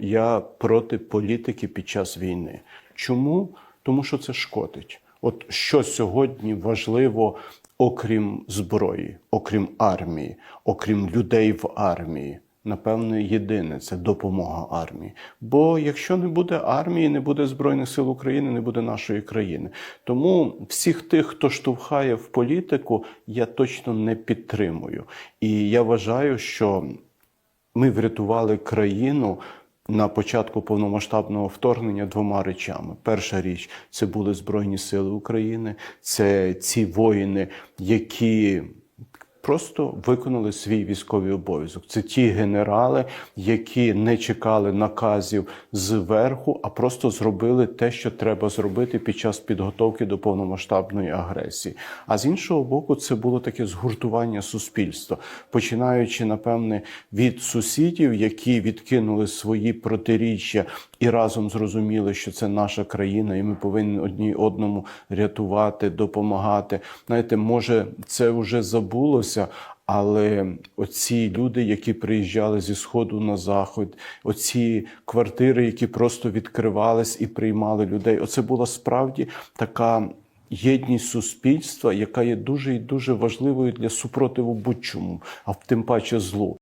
я проти політики під час війни. Чому? Тому що це шкодить. От що сьогодні важливо, окрім зброї, окрім армії, окрім людей в армії. Напевне, єдине це допомога армії. Бо якщо не буде армії, не буде Збройних сил України, не буде нашої країни. Тому всіх тих, хто штовхає в політику, я точно не підтримую. І я вважаю, що ми врятували країну на початку повномасштабного вторгнення двома речами. Перша річ це були Збройні Сили України, це ці воїни, які просто виконали свій військовий обов'язок. Це ті генерали, які не чекали наказів зверху, а просто зробили те, що треба зробити під час підготовки до повномасштабної агресії. А з іншого боку, це було таке згуртування суспільства, починаючи, напевне, від сусідів, які відкинули свої протиріччя і разом зрозуміли, що це наша країна, і ми повинні одній одному рятувати, допомагати. Знаєте, може, це вже забулося. Але оці люди, які приїжджали зі сходу на захід, оці квартири, які просто відкривались і приймали людей, оце була справді така єдність суспільства, яка є дуже і дуже важливою для супротиву будь-чому, а тим паче злу.